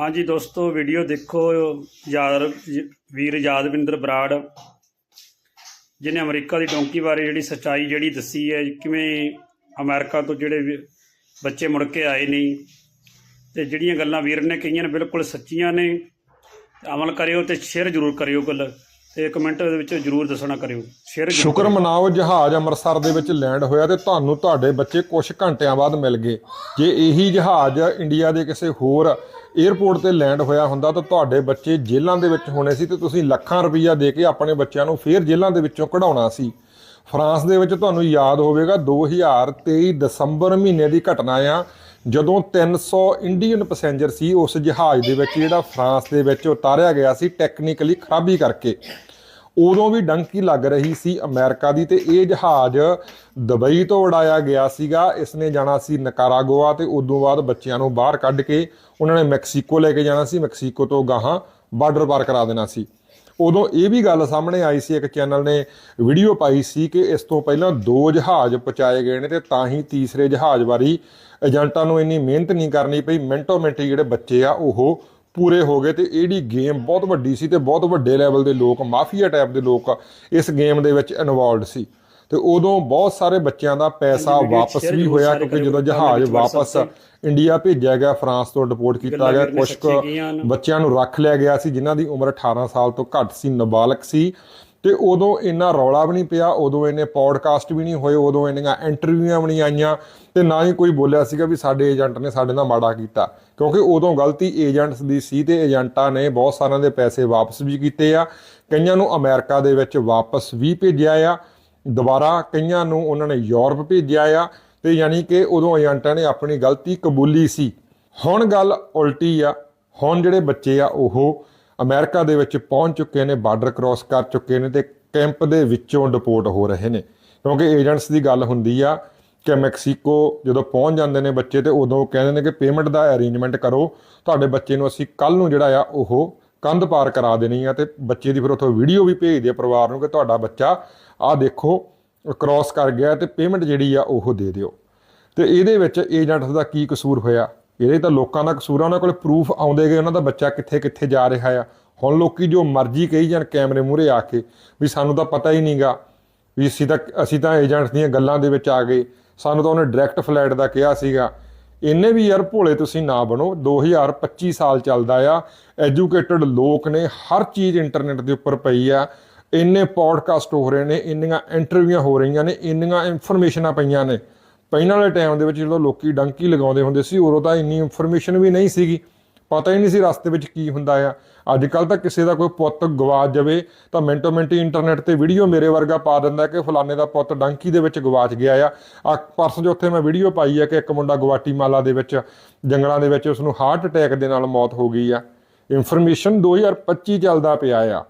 ਹਾਂਜੀ ਦੋਸਤੋ ਵੀਡੀਓ ਦੇਖੋ ਯਾਰ ਵੀਰ ਯਾਦਵਿੰਦਰ ਬਰਾੜ ਜਿਹਨੇ ਅਮਰੀਕਾ ਦੀ ਡੋਂਕੀ ਬਾਰੇ ਜਿਹੜੀ ਸੱਚਾਈ ਜਿਹੜੀ ਦੱਸੀ ਹੈ ਕਿਵੇਂ ਅਮਰੀਕਾ ਤੋਂ ਜਿਹੜੇ ਬੱਚੇ ਮੁੜ ਕੇ ਆਏ ਨਹੀਂ ਤੇ ਜਿਹੜੀਆਂ ਗੱਲਾਂ ਵੀਰ ਨੇ ਕਹੀਆਂ ਨੇ ਬਿਲਕੁਲ ਸੱਚੀਆਂ ਨੇ ਅਮਲ ਕਰਿਓ ਤੇ ਸ਼ੇਅਰ ਜ਼ਰੂਰ ਕਰਿਓ ਗੱਲ ਤੇ ਕਮੈਂਟ ਦੇ ਵਿੱਚ ਜ਼ਰੂਰ ਦੱਸਣਾ ਕਰਿਓ ਸ਼ੇਅਰ ਸ਼ੁਕਰ ਮਨਾਓ ਜਹਾਜ਼ ਅੰਮ੍ਰਿਤਸਰ ਦੇ ਵਿੱਚ ਲੈਂਡ ਹੋਇਆ ਤੇ ਤੁਹਾਨੂੰ ਤੁਹਾਡੇ ਬੱਚੇ ਕੁਝ ਘੰਟਿਆਂ ਬਾਅਦ ਮਿਲ ਗਏ। ਜੇ ਇਹੀ ਜਹਾਜ਼ ਇੰਡੀਆ ਦੇ ਕਿਸੇ ਹੋਰ 에ਅਰਪੋਰਟ ਤੇ ਲੈਂਡ ਹੋਇਆ ਹੁੰਦਾ ਤਾਂ ਤੁਹਾਡੇ ਬੱਚੇ ਜੇਲ੍ਹਾਂ ਦੇ ਵਿੱਚ ਹੋਣੇ ਸੀ ਤੇ ਤੁਸੀਂ ਲੱਖਾਂ ਰੁਪਈਆ ਦੇ ਕੇ ਆਪਣੇ ਬੱਚਿਆਂ ਨੂੰ ਫੇਰ ਜੇਲ੍ਹਾਂ ਦੇ ਵਿੱਚੋਂ ਕਢਾਉਣਾ ਸੀ। ਫਰਾਂਸ ਦੇ ਵਿੱਚ ਤੁਹਾਨੂੰ ਯਾਦ ਹੋਵੇਗਾ 2023 ਦਸੰਬਰ ਮਹੀਨੇ ਦੀ ਘਟਨਾ ਆ, ਜਦੋਂ 300 ਇੰਡੀਅਨ ਪੈਸੇਂਜਰ ਸੀ ਉਸ ਜਹਾਜ਼ ਦੇ ਵਿੱਚ ਜਿਹੜਾ ਫਰਾਂਸ ਦੇ ਵਿੱਚ ਉਤਾਰਿਆ ਗਿਆ ਸੀ ਟੈਕਨੀਕਲੀ ਖਰਾਬੀ ਕਰਕੇ। ਉਦੋਂ ਵੀ ਡੰਕੀ ਲੱਗ ਰਹੀ ਸੀ ਅਮਰੀਕਾ ਦੀ ਤੇ ਇਹ ਜਹਾਜ਼ ਦੁਬਈ ਤੋਂ ਉਡਾਇਆ ਗਿਆ ਸੀਗਾ। ਇਸ ਨੇ ਜਾਣਾ ਸੀ ਨਕਾਰਾਗੁਆ ਤੇ ਉਦੋਂ ਬਾਅਦ ਬੱਚਿਆਂ ਨੂੰ ਬਾਹਰ ਕੱਢ ਕੇ ਉਹਨਾਂ ਨੇ ਮੈਕਸੀਕੋ ਲੈ ਕੇ ਜਾਣਾ ਸੀ। ਮੈਕਸੀਕੋ ਤੋਂ ਗਾਹਾਂ ਬਾਰਡਰ ਪਾਰ ਕਰਾ ਦੇਣਾ ਸੀ। ਉਦੋਂ ਇਹ ਵੀ ਗੱਲ ਸਾਹਮਣੇ ਆਈ ਸੀ, ਇੱਕ ਚੈਨਲ ਨੇ ਵੀਡੀਓ ਪਾਈ ਸੀ ਕਿ ਇਸ ਤੋਂ ਪਹਿਲਾਂ ਦੋ ਜਹਾਜ਼ ਪਹੁੰਚਾਏ ਗਏ ਨੇ ਤੇ ਤਾਂ ਹੀ ਤੀਸਰੇ ਜਹਾਜ਼ ਵਾਰੀ ਏਜੰਟਾਂ ਨੂੰ ਇੰਨੀ ਮਿਹਨਤ ਨਹੀਂ ਕਰਨੀ ਪਈ। ਮਿੰਟੋ ਮਿੰਟ ਜਿਹੜੇ ਬੱਚੇ ਆ, ਉਹ ਪੂਰੇ ਹੋ ਗਏ ਤੇ ਇਹਦੀ ਗੇਮ ਬਹੁਤ ਵੱਡੀ ਸੀ ਤੇ ਬਹੁਤ ਵੱਡੇ ਲੈਵਲ ਦੇ ਲੋਕ ਮਾਫੀਆ ਟਾਈਪ ਦੇ ਲੋਕ ਇਸ ਗੇਮ ਦੇ ਵਿੱਚ ਇਨਵੋਲਡ ਸੀ ਤੇ ਉਦੋਂ ਬਹੁਤ ਸਾਰੇ ਬੱਚਿਆਂ ਦਾ ਪੈਸਾ ਵਾਪਸ ਵੀ ਹੋਇਆ ਕਿਉਂਕਿ ਜਦੋਂ ਜਹਾਜ਼ ਵਾਪਸ। ਇੰਡੀਆ ਭੇਜਿਆ ਗਿਆ ਫਰਾਂਸ ਤੋਂ ਡਿਪੋਰਟ ਕੀਤਾ ਗਿਆ ਕੁਝ। ਬੱਚਿਆਂ ਨੂੰ ਰੱਖ ਲਿਆ ਗਿਆ ਸੀ ਜਿਨ੍ਹਾਂ ਦੀ ਉਮਰ 18 ਸਾਲ ਤੋਂ ਘੱਟ ਸੀ ਨਾਬਾਲਗ ਸੀ ਤੇ ਉਦੋਂ ਇੰਨਾ ਰੌਲਾ ਵੀ ਨਹੀਂ ਪਿਆ, ਉਦੋਂ ਇਹਨੇ ਪੌਡਕਾਸਟ ਵੀ ਨਹੀਂ ਹੋਏ, ਉਦੋਂ ਇੰਨੀਆਂ ਇੰਟਰਵਿਊਆਂ ਵੀ ਨਹੀਂ ਆਈਆਂ ਤੇ ਨਾ ਹੀ ਕੋਈ ਬੋਲਿਆ ਸੀਗਾ ਵੀ ਸਾਡੇ ਏਜੰਟ ਨੇ ਸਾਡੇ ਨਾਲ ਮਾੜਾ ਕੀਤਾ। ਕਿਉਂਕਿ ਉਦੋਂ ਗਲਤੀ ਏਜੰਟਸ ਦੀ ਸੀ ਤੇ ਏਜੰਟਾਂ ਨੇ ਬਹੁਤ ਸਾਰਿਆਂ ਦੇ ਪੈਸੇ ਵਾਪਸ ਵੀ ਕੀਤੇ ਆ, ਕਈਆਂ ਨੂੰ ਅਮਰੀਕਾ ਦੇ ਵਿੱਚ ਵਾਪਸ ਵੀ ਭੇਜਿਆ ਆ, ਦੁਬਾਰਾ ਕਈਆਂ ਨੂੰ ਉਹਨਾਂ ਨੇ ਯੂਰਪ ਭੇਜਿਆ ਆ ਤੇ ਯਾਨੀ ਕਿ ਉਦੋਂ ਏਜੰਟਾਂ ਨੇ ਆਪਣੀ ਗਲਤੀ ਕਬੂਲੀ ਸੀ। ਹੁਣ ਗੱਲ ਉਲਟੀ ਆ, ਹੁਣ ਜਿਹੜੇ ਬੱਚੇ ਆ ਉਹ ਅਮਰੀਕਾ ਦੇ ਵਿੱਚ ਪਹੁੰਚ ਚੁੱਕੇ ਨੇ, ਬਾਰਡਰ ਕ੍ਰਾਸ ਕਰ ਚੁੱਕੇ ਨੇ ਤੇ ਕੈਂਪ ਦੇ ਵਿੱਚੋਂ ਡਿਪੋਰਟ ਹੋ ਰਹੇ ਨੇ। ਕਿਉਂਕਿ ਏਜੰਟਸ ਦੀ ਗੱਲ ਹੁੰਦੀ ਆ ਕਿ ਮੈਕਸੀਕੋ ਜਦੋਂ ਪਹੁੰਚ ਜਾਂਦੇ ਨੇ ਬੱਚੇ ਤੇ ਉਦੋਂ ਕਹਿੰਦੇ ਨੇ ਕਿ ਪੇਮੈਂਟ ਦਾ ਅਰੇਂਜਮੈਂਟ ਕਰੋ, ਤੁਹਾਡੇ ਬੱਚੇ ਨੂੰ ਅਸੀਂ ਕੱਲ ਨੂੰ ਜਿਹੜਾ ਆ ਉਹ ਕੰਧ ਪਾਰ ਕਰਾ ਦੇਣੀ ਆ ਤੇ ਬੱਚੇ ਦੀ ਫਿਰ ਉੱਥੋਂ ਵੀਡੀਓ ਵੀ ਭੇਜਦੇ ਆ ਪਰਿਵਾਰ ਨੂੰ ਕਿ ਤੁਹਾਡਾ ਬੱਚਾ ਆਹ ਦੇਖੋ, ਕ੍ਰਾਸ ਕਰ ਗਿਆ ਤੇ ਪੇਮੈਂਟ ਜਿਹੜੀ ਆ ਉਹ ਦੇ ਦਿਓ। ਤੇ ਇਹਦੇ ਵਿੱਚ ਏਜੰਟਸ ਦਾ ਕੀ ਕਸੂਰ ਹੋਇਆ? ਇਹਦੇ ਤਾਂ ਲੋਕਾਂ ਦਾ ਕਸੂਰ ਆ, ਉਹਨਾਂ ਕੋਲ ਪ੍ਰੂਫ ਆਉਂਦੇ ਗਏ, ਉਹਨਾਂ ਦਾ ਬੱਚਾ ਕਿੱਥੇ ਕਿੱਥੇ ਜਾ ਰਿਹਾ ਆ। ਹੁਣ ਲੋਕੀ ਜੋ ਮਰਜ਼ੀ ਕਹੀ ਜਾਣ ਕੈਮਰੇ ਮੂਹਰੇ ਆ ਕੇ ਵੀ ਸਾਨੂੰ ਤਾਂ ਪਤਾ ਹੀ ਨਹੀਂਗਾ ਵੀ ਅਸੀਂ ਤਾਂ ਅਸੀਂ ਤਾਂ ਏਜੰਟ ਦੀਆਂ ਗੱਲਾਂ ਦੇ ਵਿੱਚ ਆ ਗਏ। ਸਾਨੂੰ ਤਾਂ ਉਹਨੇ ਡਾਇਰੈਕਟ ਫਲੈਟ ਦਾ ਕਿਹਾ ਸੀਗਾ। ਇੰਨੇ ਵੀ ਯਾਰ ਭੋਲੇ ਤੁਸੀਂ ਨਾ ਬਣੋ 2025 ਸਾਲ ਚੱਲਦਾ ਆ ਐਜੂਕੇਟਡ ਲੋਕ ਨੇ, ਹਰ ਚੀਜ਼ ਇੰਟਰਨੈਟ ਦੇ ਉੱਪਰ ਪਈ ਆ। ਇੰਨੇ ਪੋਡਕਾਸਟ ਹੋ ਰਹੇ ਨੇ, ਇੰਨੀਆਂ ਇੰਟਰਵਿਊਆਂ ਹੋ ਰਹੀਆਂ ਨੇ, ਇੰਨੀਆਂ ਇਨਫੋਰਮੇਸ਼ਨਾਂ ਪਈਆਂ ਨੇ। ਪਹਿਲਾਂ ਵਾਲੇ ਟਾਈਮ ਦੇ ਵਿੱਚ ਜਦੋਂ ਲੋਕੀ ਡੰਕੀ ਲਗਾਉਂਦੇ ਹੁੰਦੇ ਸੀ, ਉਦੋਂ ਤਾਂ ਇੰਨੀ ਇਨਫੋਰਮੇਸ਼ਨ ਵੀ ਨਹੀਂ ਸੀਗੀ। ਪਤਾ ਹੀ ਨਹੀਂ ਸੀ ਰਸਤੇ ਵਿੱਚ ਕੀ ਹੁੰਦਾ ਆ। ਅੱਜ ਕੱਲ ਤਾਂ ਕਿਸੇ ਦਾ ਕੋਈ ਪੁੱਤ ਗਵਾਚ ਜਾਵੇ, ਤਾਂ ਮਿੰਟੋ ਮਿੰਟ ਹੀ ਇੰਟਰਨੈਟ ਤੇ ਵੀਡੀਓ ਮੇਰੇ ਵਰਗਾ ਪਾ ਦਿੰਦਾ ਕਿ ਫਲਾਣੇ ਦਾ ਪੁੱਤ ਡੰਕੀ ਦੇ ਵਿੱਚ ਗਵਾਚ ਗਿਆ ਆ। ਆ ਪਰਸੋਂ ਜੋ ਉੱਥੇ ਮੈਂ ਵੀਡੀਓ ਪਾਈ ਆ ਕਿ ਇੱਕ ਮੁੰਡਾ ਗਵਾਟੀਮਾਲਾ ਦੇ ਵਿੱਚ, ਜੰਗਲਾਂ ਦੇ ਵਿੱਚ ਉਸ ਨੂੰ ਹਾਰਟ ਅਟੈਕ ਦੇ ਨਾਲ ਮੌਤ ਹੋ ਗਈ ਆ। ਇਨਫੋਰਮੇਸ਼ਨ 2025 ਚੱਲਦਾ ਪਿਆ ਆ।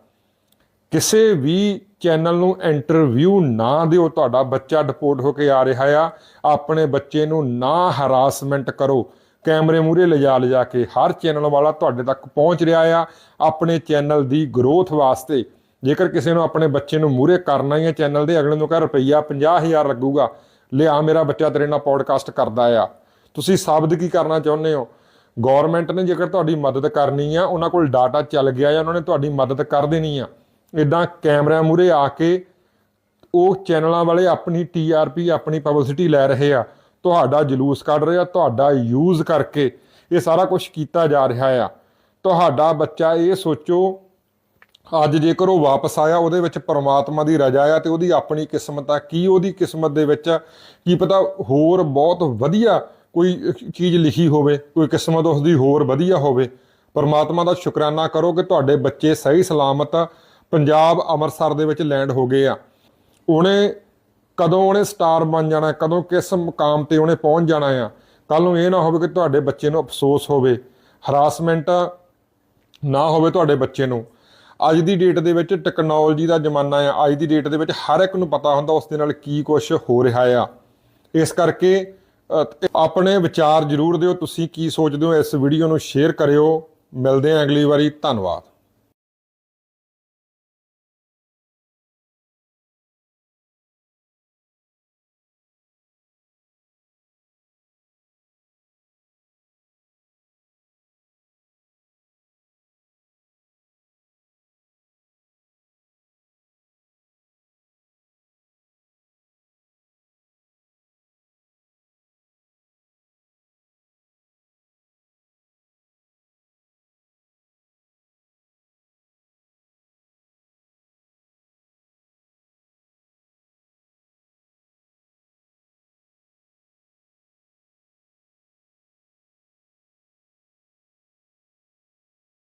ਕਿਸੇ ਵੀ ਚੈਨਲ ਨੂੰ ਇੰਟਰਵਿਊ ਨਾ ਦਿਓ, ਤੁਹਾਡਾ ਬੱਚਾ ਡਿਪੋਰਟ ਹੋ ਕੇ ਆ ਰਿਹਾ ਆ। ਆਪਣੇ ਬੱਚੇ ਨੂੰ ਨਾ ਹਰਾਸਮੈਂਟ ਕਰੋ। ਕੈਮਰੇ ਮੂਹਰੇ ਲਿਜਾ ਲਿਜਾ ਕੇ ਹਰ ਚੈਨਲ ਵਾਲਾ ਤੁਹਾਡੇ ਤੱਕ ਪਹੁੰਚ ਰਿਹਾ ਆ ਆਪਣੇ ਚੈਨਲ ਦੀ ਗਰੋਥ ਵਾਸਤੇ। ਜੇਕਰ ਕਿਸੇ ਨੂੰ ਆਪਣੇ ਬੱਚੇ ਨੂੰ ਮੂਹਰੇ ਕਰਨਾ ਹੀ ਹੈ ਚੈਨਲ ਦੇ, ਅਗਲੇ ਨੂੰ ਕਹ, ਰੁਪਈਆ 50000 ਲੱਗੂਗਾ। ਲਿਆ ਮੇਰਾ ਬੱਚਾ ਤੇਰੇ ਨਾਲ ਪੋਡਕਾਸਟ ਕਰਦਾ ਆ। ਤੁਸੀਂ ਸਾਬਤ ਕੀ ਕਰਨਾ ਚਾਹੁੰਦੇ ਹੋ? ਗਵਰਨਮੈਂਟ ਨੇ ਜੇਕਰ ਤੁਹਾਡੀ ਮਦਦ ਕਰਨੀ ਆ, ਉਹਨਾਂ ਕੋਲ ਡਾਟਾ ਚੱਲ ਗਿਆ ਆ, ਉਹਨਾਂ ਨੇ ਤੁਹਾਡੀ ਮਦਦ ਕਰ ਦੇਣੀ ਆ। ਇਦਾਂ ਕੈਮਰਿਆਂ ਮੂਹਰੇ ਆ ਕੇ ਉਹ ਚੈਨਲਾਂ ਵਾਲੇ ਆਪਣੀ ਟੀਆਰਪੀ ਆਪਣੀ ਪਬਲਿਸਿਟੀ ਲੈ ਰਹੇ ਆ। ਤੁਹਾਡਾ ਜਲੂਸ ਕੱਢ ਰਹੇ ਆ, ਤੁਹਾਡਾ ਯੂਜ਼ ਕਰਕੇ ਇਹ ਸਾਰਾ ਕੁਝ ਕੀਤਾ ਜਾ ਰਿਹਾ ਆ। ਤੁਹਾਡਾ ਬੱਚਾ ਇਹ ਸੋਚੋ, ਅੱਜ ਜੇਕਰ ਉਹ ਵਾਪਸ ਆਇਆ, ਉਹਦੇ ਵਿੱਚ ਪਰਮਾਤਮਾ ਦੀ ਰਜ਼ਾ ਆ ਤੇ ਉਹਦੀ ਆਪਣੀ ਕਿਸਮਤ ਆ। ਕੀ ਉਹਦੀ ਕਿਸਮਤ ਦੇ ਵਿੱਚ ਕੀ ਪਤਾ ਹੋਰ ਬਹੁਤ ਵਧੀਆ ਕੋਈ ਚੀਜ਼ ਲਿਖੀ ਹੋਵੇ, ਕੋਈ ਕਿਸਮਤ ਉਸਦੀ ਹੋਰ ਵਧੀਆ ਹੋਵੇ। ਪਰਮਾਤਮਾ ਦਾ ਸ਼ੁਕਰਾਨਾ ਕਰੋ ਕਿ ਤੁਹਾਡੇ ਬੱਚੇ ਸਹੀ ਸਲਾਮਤ ਪੰਜਾਬ ਅੰਮ੍ਰਿਤਸਰ ਦੇ ਵਿੱਚ ਲੈਂਡ ਹੋ ਗਏ ਆ। ਉਹਨੇ ਕਦੋਂ ਉਹਨੇ ਸਟਾਰ ਬਣ ਜਾਣਾ, ਕਦੋਂ ਕਿਸ ਮੁਕਾਮ ਤੇ ਉਹਨੇ ਪਹੁੰਚ ਜਾਣਾ ਆ ਕੱਲ ਨੂੰ ਇਹ ਨਾ ਹੋਵੇ ਕਿ ਤੁਹਾਡੇ ਬੱਚੇ ਨੂੰ ਅਫਸੋਸ ਹੋਵੇ, ਹਰਾਸਮੈਂਟ ਨਾ ਹੋਵੇ ਤੁਹਾਡੇ ਬੱਚੇ ਨੂੰ। ਅੱਜ ਦੀ ਡੇਟ ਦੇ ਵਿੱਚ ਟੈਕਨੋਲੋਜੀ ਦਾ ਜ਼ਮਾਨਾ ਆ, ਅੱਜ ਦੀ ਡੇਟ ਦੇ ਵਿੱਚ ਹਰ ਇੱਕ ਨੂੰ ਪਤਾ ਹੁੰਦਾ ਉਸ ਦੇ ਨਾਲ ਕੀ ਕੁਝ ਹੋ ਰਿਹਾ ਆ। ਇਸ ਕਰਕੇ ਆਪਣੇ ਵਿਚਾਰ ਜ਼ਰੂਰ ਦਿਓ, ਤੁਸੀਂ ਕੀ ਸੋਚਦੇ ਹੋ, ਇਸ ਵੀਡੀਓ ਨੂੰ ਸ਼ੇਅਰ ਕਰਿਓ। ਮਿਲਦੇ ਹਾਂ ਅਗਲੀ ਵਾਰੀ, ਧੰਨਵਾਦ।